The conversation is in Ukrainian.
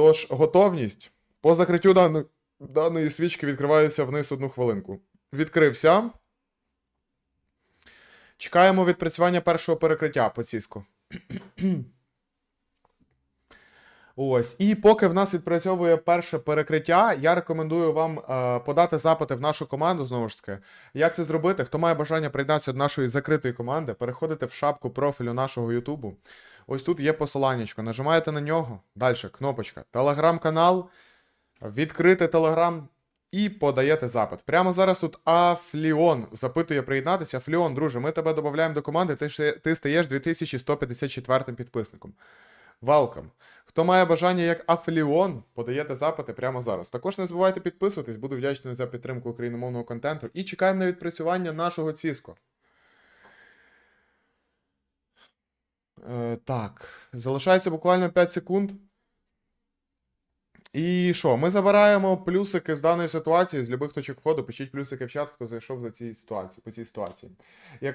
Тож, готовність. По закриттю даної, даної свічки відкриваюся вниз одну хвилинку. Відкрився. Чекаємо відпрацювання першого перекриття по ціску. Ось. І поки в нас відпрацьовує перше перекриття, я рекомендую вам е, подати запити в нашу команду знову ж таки. Як це зробити? Хто має бажання приєднатися до нашої закритої команди, переходите в шапку профілю нашого Ютубу. Ось тут є посиланнячко. Нажимаєте на нього. Далі кнопочка. Телеграм-канал. Відкрити телеграм і подаєте запит. Прямо зараз тут Афліон запитує приєднатися. Афліон, друже, ми тебе додаємо до команди, ти, ти стаєш 2154 підписником. Welcome. Хто має бажання як Афліон, подаєте запити прямо зараз. Також не забувайте підписуватись, буду вдячний за підтримку україномовного контенту. І чекаємо на відпрацювання нашого Ціско. Е, так, залишається буквально 5 секунд. І що? Ми забираємо плюсики з даної ситуації з любих точок входу. Пишіть плюсики в чат, хто зайшов за ці ситуації, по цій ситуації. Як